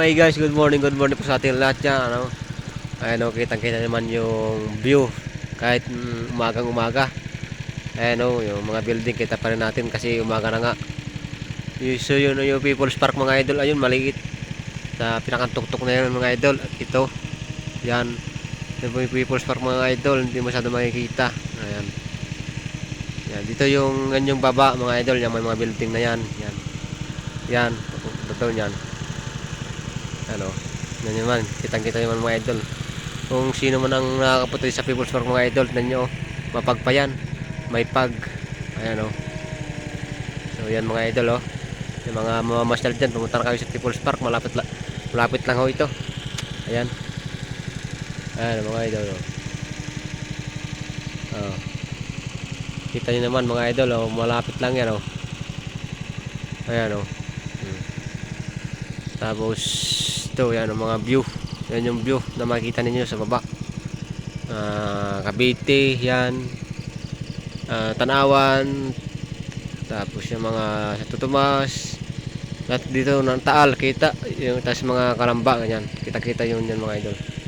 Hey guys, good morning, good morning po sa ating lahat dyan. Ano? Ayan o, kitang kita naman yung view kahit mm, umagang umaga. Ayan o, yung mga building kita pa rin natin kasi umaga na nga. Yung, so yun yung People's Park mga idol, ayun maliit. Sa pinakantuktok na yun mga idol. Ito, yan. Yan po yung People's Park mga idol, hindi masyado makikita. Ayan. Yan, dito yung ganyang baba mga idol, yan may mga building na yan. Yan. Yan, totoo yan. Ano, yan naman, kitang kita naman mga idol. Kung sino man ang nakakapunta sa People's Park mga idol, tignan nyo, mapagpayan. May pag. Ayan o. So yan mga idol o. Yung mga mamamasyal dyan, pumunta na kayo sa People's Park, malapit, la, malapit lang ho ito. Ayan. Ayan mga idol o. Oh. Kita nyo naman mga idol o, malapit lang yan o. Ayan o. Hmm. Tapos ito yan ang mga view. Yan yung view na makikita ninyo sa baba. Ah, Cavite, yan. Ah, Tanawan. Tapos yung mga sa Tutumas. At dito ng Taal kita yung tas mga Kalamba ganyan. Kita-kita yun yan mga idol.